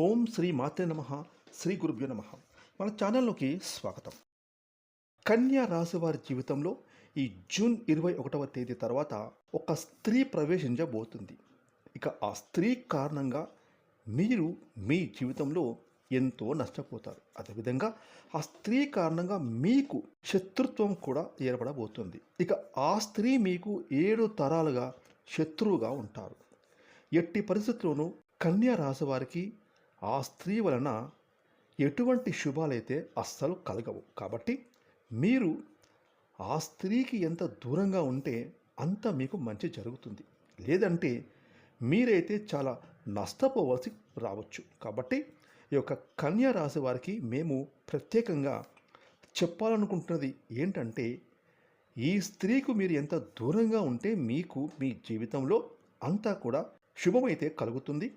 ఓం శ్రీ మాతే నమ శ్రీ గురుభ్యో నమ. మన ఛానల్లోకి స్వాగతం. కన్యా రాశి వారి జీవితంలో ఈ జూన్ ఇరవై ఒకటవ తేదీ తర్వాత ఒక స్త్రీ ప్రవేశించబోతుంది. ఇక ఆ స్త్రీ కారణంగా మీరు మీ జీవితంలో ఎంతో నష్టపోతారు. అదేవిధంగా ఆ స్త్రీ కారణంగా మీకు శత్రుత్వం కూడా ఏర్పడబోతుంది. ఇక ఆ స్త్రీ మీకు ఏడు తరాలుగా శత్రువుగా ఉంటారు. ఎట్టి పరిస్థితుల్లోనూ కన్యా రాశి వారికి ఆ స్త్రీ వలన ఎటువంటి శుభాలైతే అస్సలు కలగవు. కాబట్టి మీరు ఆ స్త్రీకి ఎంత దూరంగా ఉంటే అంత మీకు మంచి జరుగుతుంది. లేదంటే మీరైతే చాలా నష్టపోవలసి రావచ్చు. కాబట్టి ఈ యొక్క కన్యా రాశి వారికి మేము ప్రత్యేకంగా చెప్పాలనుకుంటున్నది ఏంటంటే ఈ స్త్రీకు మీరు ఎంత దూరంగా ఉంటే మీకు మీ జీవితంలో అంతా కూడా శుభమైతే కలుగుతుంది.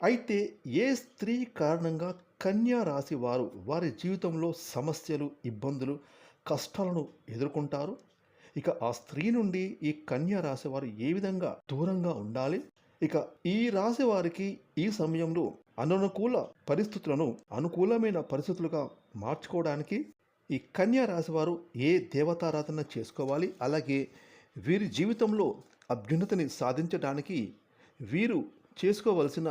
అయితే ఏ స్త్రీ కారణంగా కన్యా రాశి వారు వారి జీవితంలో సమస్యలు ఇబ్బందులు కష్టాలను ఎదుర్కొంటారు? ఇక ఆ స్త్రీ నుండి ఈ కన్యా రాశి వారు ఏ విధంగా దూరంగా ఉండాలి? ఇక ఈ రాశి వారికి ఈ సమయంలో అననుకూల పరిస్థితులను అనుకూలమైన పరిస్థితులుగా మార్చుకోవడానికి ఈ కన్యా రాశి వారు ఏ దేవతారాధన చేసుకోవాలి? అలాగే వీరి జీవితంలో అభ్యున్నతిని సాధించడానికి వీరు చేసుకోవలసిన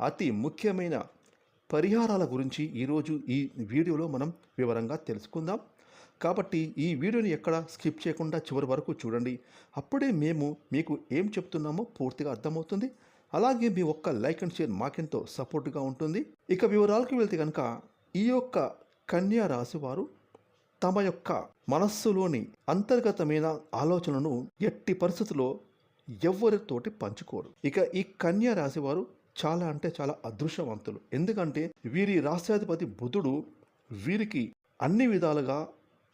అతి ముఖ్యమైన పరిహారాల గురించి ఈరోజు ఈ వీడియోలో మనం వివరంగా తెలుసుకుందాం. కాబట్టి ఈ వీడియోని ఎక్కడ స్కిప్ చేయకుండా చివరి వరకు చూడండి. అప్పుడే మేము మీకు ఏం చెప్తున్నామో పూర్తిగా అర్థమవుతుంది. అలాగే మీ ఒక్క లైక్ అండ్ షేర్ మాకెంతో సపోర్ట్గా ఉంటుంది. ఇక వివరాలకు వెళ్తే కనుక ఈ యొక్క కన్యా రాశి వారు తమ యొక్క మనస్సులోని అంతర్గతమైన ఆలోచనను ఎట్టి పరిస్థితుల్లో ఎవరితోటి పంచుకోరు. ఇక ఈ కన్యా రాశి వారు చాలా అంటే చాలా అదృశ్యవంతులు ఎందుకంటే వీరి రాష్ట్రాధిపతి బుధుడు వీరికి అన్ని విధాలుగా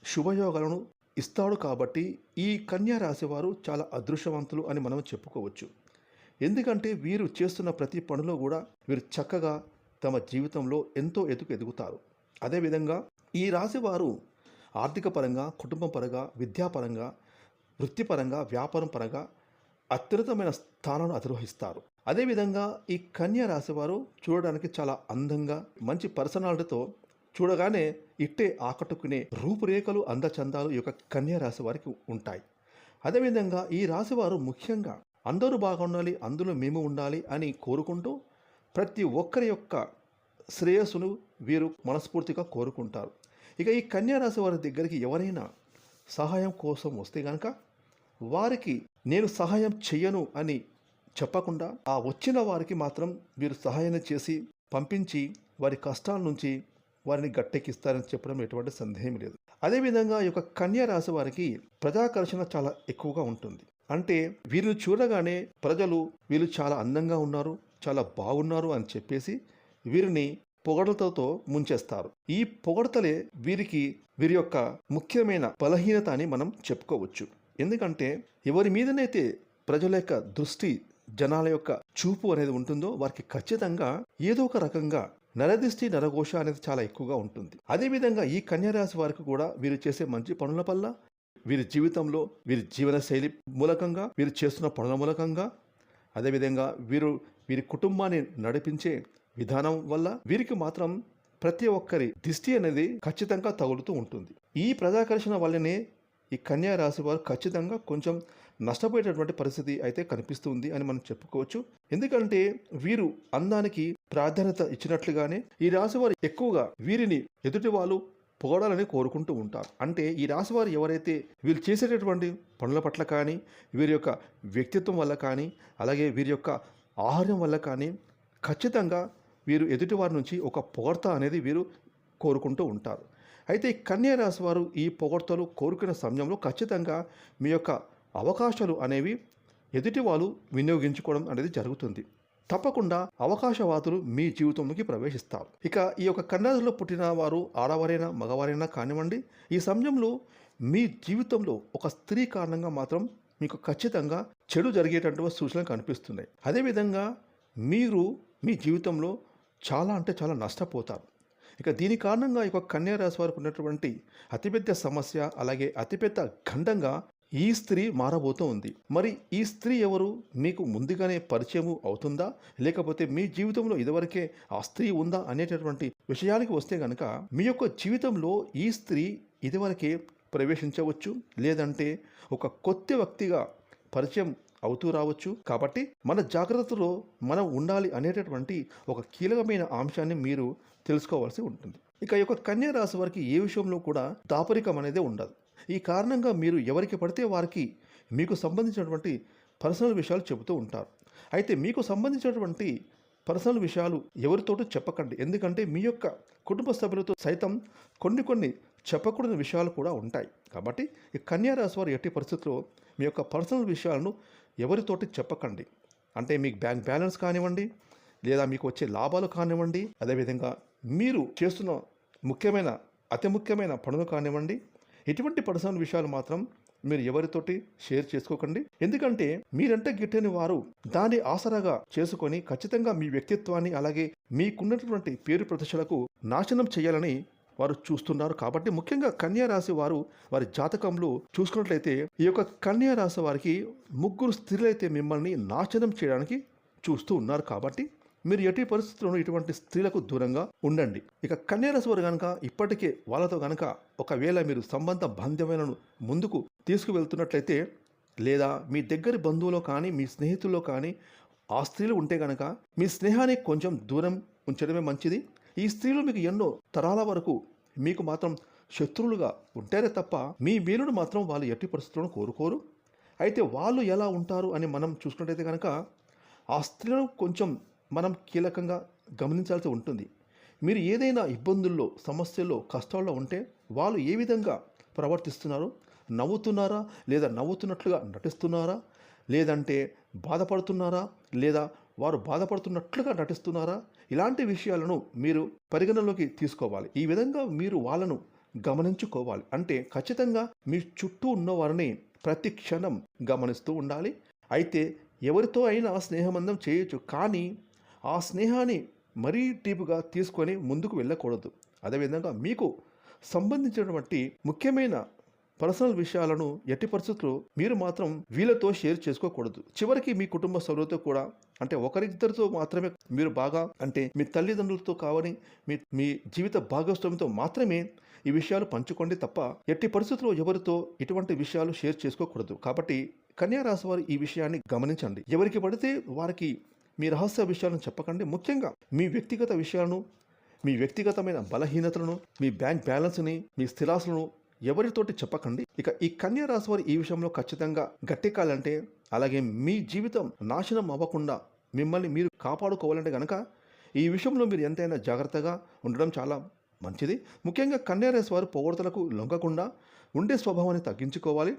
శుభయోగాలను ఇస్తాడు కాబట్టి ఈ కన్యా రాశి వారు చాలా అదృశ్యవంతులు అని మనం చెప్పుకోవచ్చు. ఎందుకంటే వీరు చేస్తున్న ప్రతి పనిలో కూడా వీరు చక్కగా తమ జీవితంలో ఎంతో ఎదుగు ఎదుగుతారు. అదేవిధంగా ఈ రాశి వారు ఆర్థిక పరంగా కుటుంబ పరంగా విద్యాపరంగా వృత్తిపరంగా వ్యాపారం పరంగా అత్యున్నతమైన స్థానాన్ని అధిరోహిస్తారు. అదేవిధంగా ఈ కన్యా రాశివారు చూడడానికి చాలా అందంగా మంచి పర్సనాలిటీతో చూడగానే ఇట్టే ఆకట్టుకునే రూపురేఖలు అందచందాలు ఈ యొక్క కన్యా రాశి వారికి ఉంటాయి. అదేవిధంగా ఈ రాశివారు ముఖ్యంగా అందరూ బాగుండాలి అందులో మేము ఉండాలి అని కోరుకుంటూ ప్రతి ఒక్కరి యొక్క శ్రేయస్సును వీరు మనస్ఫూర్తిగా కోరుకుంటారు. ఇక ఈ కన్యా రాశి వారి దగ్గరికి ఎవరైనా సహాయం కోసం వస్తే కనుక వారికి నేను సహాయం చెయ్యను అని చెప్పకుండా ఆ వచ్చిన వారికి మాత్రం వీరు సహాయం చేసి పంపించి వారి కష్టాల నుంచి వారిని గట్టెక్కిస్తారని చెప్పడం ఎటువంటి సందేహం లేదు. అదేవిధంగా ఈ యొక్క కన్యా రాశి వారికి ప్రజాకర్షణ చాలా ఎక్కువగా ఉంటుంది. అంటే వీరిని చూడగానే ప్రజలు వీళ్ళు చాలా అందంగా ఉన్నారు చాలా బాగున్నారు అని చెప్పేసి వీరిని పొగడతలతో ముంచేస్తారు. ఈ పొగడతలే వీరికి వీరి యొక్క ముఖ్యమైన బలహీనత అని మనం చెప్పుకోవచ్చు. ఎందుకంటే ఎవరి మీదనైతే ప్రజల యొక్క దృష్టి జనాల యొక్క చూపు అనేది ఉంటుందో వారికి ఖచ్చితంగా ఏదో ఒక రకంగా నరదిష్టి నరఘోష అనేది చాలా ఎక్కువగా ఉంటుంది. అదేవిధంగా ఈ కన్యారాశి వారికి కూడా వీరు చేసే మంచి పనుల వల్ల వీరి జీవితంలో వీరి జీవన శైలి మూలకంగా వీరు చేస్తున్న పనుల మూలకంగా అదేవిధంగా వీరు వీరి కుటుంబాన్ని నడిపించే విధానం వల్ల వీరికి మాత్రం ప్రతి ఒక్కరి దిష్టి అనేది ఖచ్చితంగా తగులుతూ ఉంటుంది. ఈ ప్రజాకర్షణ వల్లనే ఈ కన్యా రాశి వారు ఖచ్చితంగా కొంచెం నష్టపోయేటటువంటి పరిస్థితి అయితే కనిపిస్తుంది అని మనం చెప్పుకోవచ్చు. ఎందుకంటే వీరు అందానికి ప్రాధాన్యత ఇచ్చినట్లుగానే ఈ రాశి వారు ఎక్కువగా వీరిని ఎదుటి వాళ్ళు పొగడాలని కోరుకుంటూ ఉంటారు. అంటే ఈ రాశివారు ఎవరైతే వీళ్ళు చేసేటటువంటి పనుల పట్ల కానీ వీరి యొక్క వ్యక్తిత్వం వల్ల కానీ అలాగే వీరి యొక్క ఆహారం వల్ల కానీ ఖచ్చితంగా వీరు ఎదుటివారి నుంచి ఒక పొగడత అనేది వీరు కోరుకుంటూ ఉంటారు. అయితే ఈ కన్యా రాశి వారు ఈ పొగడ్తలు కోరుకున్న సమయంలో ఖచ్చితంగా మీ యొక్క అవకాశాలు అనేవి ఎదుటి వాళ్ళు వినియోగించుకోవడం అనేది జరుగుతుంది. తప్పకుండా అవకాశవాదులు మీ జీవితంలోకి ప్రవేశిస్తారు. ఇక ఈ యొక్క కన్యాదులో పుట్టిన వారు ఆడవారైనా మగవారైనా కానివ్వండి ఈ సమయంలో మీ జీవితంలో ఒక స్త్రీ కారణంగా మాత్రం మీకు ఖచ్చితంగా చెడు జరిగేటటువంటి సూచనలు కనిపిస్తున్నాయి. అదేవిధంగా మీరు మీ జీవితంలో చాలా అంటే చాలా నష్టపోతారు. ఇక దీని కారణంగా ఈ యొక్క కన్యా రాశి వారికి ఉన్నటువంటి అతిపెద్ద సమస్య అలాగే అతిపెద్ద ఖండంగా ఈ స్త్రీ మారబోతూ ఉంది. మరి ఈ స్త్రీ ఎవరు? మీకు ముందుగానే పరిచయము అవుతుందా? లేకపోతే మీ జీవితంలో ఇదివరకే ఆ స్త్రీ ఉందా అనేటటువంటి విషయానికి వస్తే కనుక మీ యొక్క జీవితంలో ఈ స్త్రీ ఇదివరకే ప్రవేశించవచ్చు. లేదంటే ఒక కొత్త వ్యక్తిగా పరిచయం అవుతూ రావచ్చు. కాబట్టి మన జాగ్రత్తలో మనం ఉండాలి అనేటటువంటి ఒక కీలకమైన అంశాన్ని మీరు తెలుసుకోవాల్సి ఉంటుంది. ఇక ఈ యొక్క కన్యా రాశి వారికి ఏ విషయంలో కూడా దాపరికం అనేది ఉండదు. ఈ కారణంగా మీరు ఎవరికి పడితే వారికి మీకు సంబంధించినటువంటి పర్సనల్ విషయాలు చెబుతూ ఉంటారు. అయితే మీకు సంబంధించినటువంటి పర్సనల్ విషయాలు ఎవరితోటూ చెప్పకండి. ఎందుకంటే మీ యొక్క కుటుంబ సభ్యులతో సైతం కొన్ని కొన్ని చెప్పకూడని విషయాలు కూడా ఉంటాయి. కాబట్టి ఈ కన్యా రాశి వారు ఎట్టి పరిస్థితుల్లో మీ యొక్క పర్సనల్ విషయాలను ఎవరితోటి చెప్పకండి. అంటే మీకు బ్యాంక్ బ్యాలెన్స్ కానివ్వండి లేదా మీకు వచ్చే లాభాలు కానివ్వండి అదేవిధంగా మీరు చేస్తున్న ముఖ్యమైన అతి ముఖ్యమైన పనులు కానివ్వండి ఇటువంటి పర్సనల్ విషయాలు మాత్రం మీరు ఎవరితోటి షేర్ చేసుకోకండి. ఎందుకంటే మీరంటే గిట్టని వారు దాన్ని ఆసరాగా చేసుకొని ఖచ్చితంగా మీ వ్యక్తిత్వాన్ని అలాగే మీకున్నటువంటి పేరు ప్రతిష్టలకు నాశనం చేయాలని వారు చూస్తున్నారు. కాబట్టి ముఖ్యంగా కన్యా రాశి వారు వారి జాతకంలో చూసుకున్నట్లయితే ఈ యొక్క కన్యా రాశి వారికి ముగ్గురు స్త్రీలైతే మిమ్మల్ని నాశనం చేయడానికి చూస్తూ ఉన్నారు. కాబట్టి మీరు ఎట్టి పరిస్థితుల్లోనూ ఇటువంటి స్త్రీలకు దూరంగా ఉండండి. ఇక కన్యారాశి వారు కనుక ఇప్పటికే వాళ్ళతో కనుక ఒకవేళ మీరు సంబంధ బాంధవ్యాలను ముందుకు తీసుకువెళ్తున్నట్లయితే లేదా మీ దగ్గరి బంధువులో కానీ మీ స్నేహితుల్లో కానీ ఆ స్త్రీలు ఉంటే కనుక మీ స్నేహాన్ని కొంచెం దూరం ఉంచడమే మంచిది. ఈ స్త్రీలు మీకు ఎన్నో తరాల వరకు మీకు మాత్రం శత్రువులుగా ఉంటారే తప్ప మీ మేలును మాత్రం వాళ్ళు ఎట్టి పరిస్థితులను కోరుకోరు. అయితే వాళ్ళు ఎలా ఉంటారు అని మనం చూసుకున్నట్టయితే కనుక ఆ స్త్రీలను కొంచెం మనం కీలకంగా గమనించాల్సి ఉంటుంది. మీరు ఏదైనా ఇబ్బందుల్లో సమస్యల్లో కష్టాల్లో ఉంటే వాళ్ళు ఏ విధంగా ప్రవర్తిస్తున్నారు నవ్వుతున్నారా లేదా నవ్వుతున్నట్లుగా నటిస్తున్నారా లేదంటే బాధపడుతున్నారా లేదా వారు బాధపడుతున్నట్లుగా నటిస్తున్నారా ఇలాంటి విషయాలను మీరు పరిగణలోకి తీసుకోవాలి. ఈ విధంగా మీరు వాళ్ళను గమనించుకోవాలి. అంటే ఖచ్చితంగా మీ చుట్టూ ఉన్న వారిని ప్రతి క్షణం గమనిస్తూ ఉండాలి. అయితే ఎవరితో అయినా స్నేహబంధం చేయొచ్చు. కానీ ఆ స్నేహాన్ని మరీ డీప్గా తీసుకొని ముందుకు వెళ్ళకూడదు. అదేవిధంగా మీకు సంబంధించినటువంటి ముఖ్యమైన పర్సనల్ విషయాలను ఎట్టి పరిస్థితుల్లో మీరు మాత్రం వీళ్ళతో షేర్ చేసుకోకూడదు. చివరికి మీ కుటుంబ సభ్యులతో కూడా అంటే ఒకరిద్దరితో మాత్రమే మీరు బాగా అంటే మీ తల్లిదండ్రులతో కావని మీ మీ జీవిత భాగస్వామితో మాత్రమే ఈ విషయాలు పంచుకోండి తప్ప ఎట్టి పరిస్థితుల్లో ఎవరితో ఇటువంటి విషయాలు షేర్ చేసుకోకూడదు. కాబట్టి కన్యారాశి వారు ఈ విషయాన్ని గమనించండి. ఎవరికి పడితే వారికి మీ రహస్య విషయాలను చెప్పకండి. ముఖ్యంగా మీ వ్యక్తిగత విషయాలను మీ వ్యక్తిగతమైన బలహీనతలను మీ బ్యాంక్ బ్యాలెన్స్ని మీ స్థిరాస్తులను ఎవరితోటి చెప్పకండి. ఇక ఈ కన్యా రాశి వారు ఈ విషయంలో ఖచ్చితంగా గట్టెక్కాలంటే అలాగే మీ జీవితం నాశనం అవ్వకుండా మిమ్మల్ని మీరు కాపాడుకోవాలంటే కనుక ఈ విషయంలో మీరు ఎంతైనా జాగ్రత్తగా ఉండడం చాలా మంచిది. ముఖ్యంగా కన్యా వారు పొగడతలకు లొంగకుండా ఉండే స్వభావాన్ని తగ్గించుకోవాలి.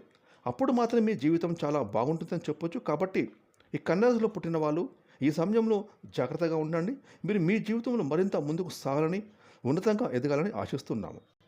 అప్పుడు మాత్రమే మీ జీవితం చాలా బాగుంటుందని చెప్పొచ్చు. కాబట్టి ఈ కన్యారాశిలో పుట్టిన వాళ్ళు ఈ సమయంలో జాగ్రత్తగా ఉండండి. మీరు మీ జీవితంలో మరింత ముందుకు సాగాలని ఉన్నతంగా ఎదగాలని ఆశిస్తున్నాము.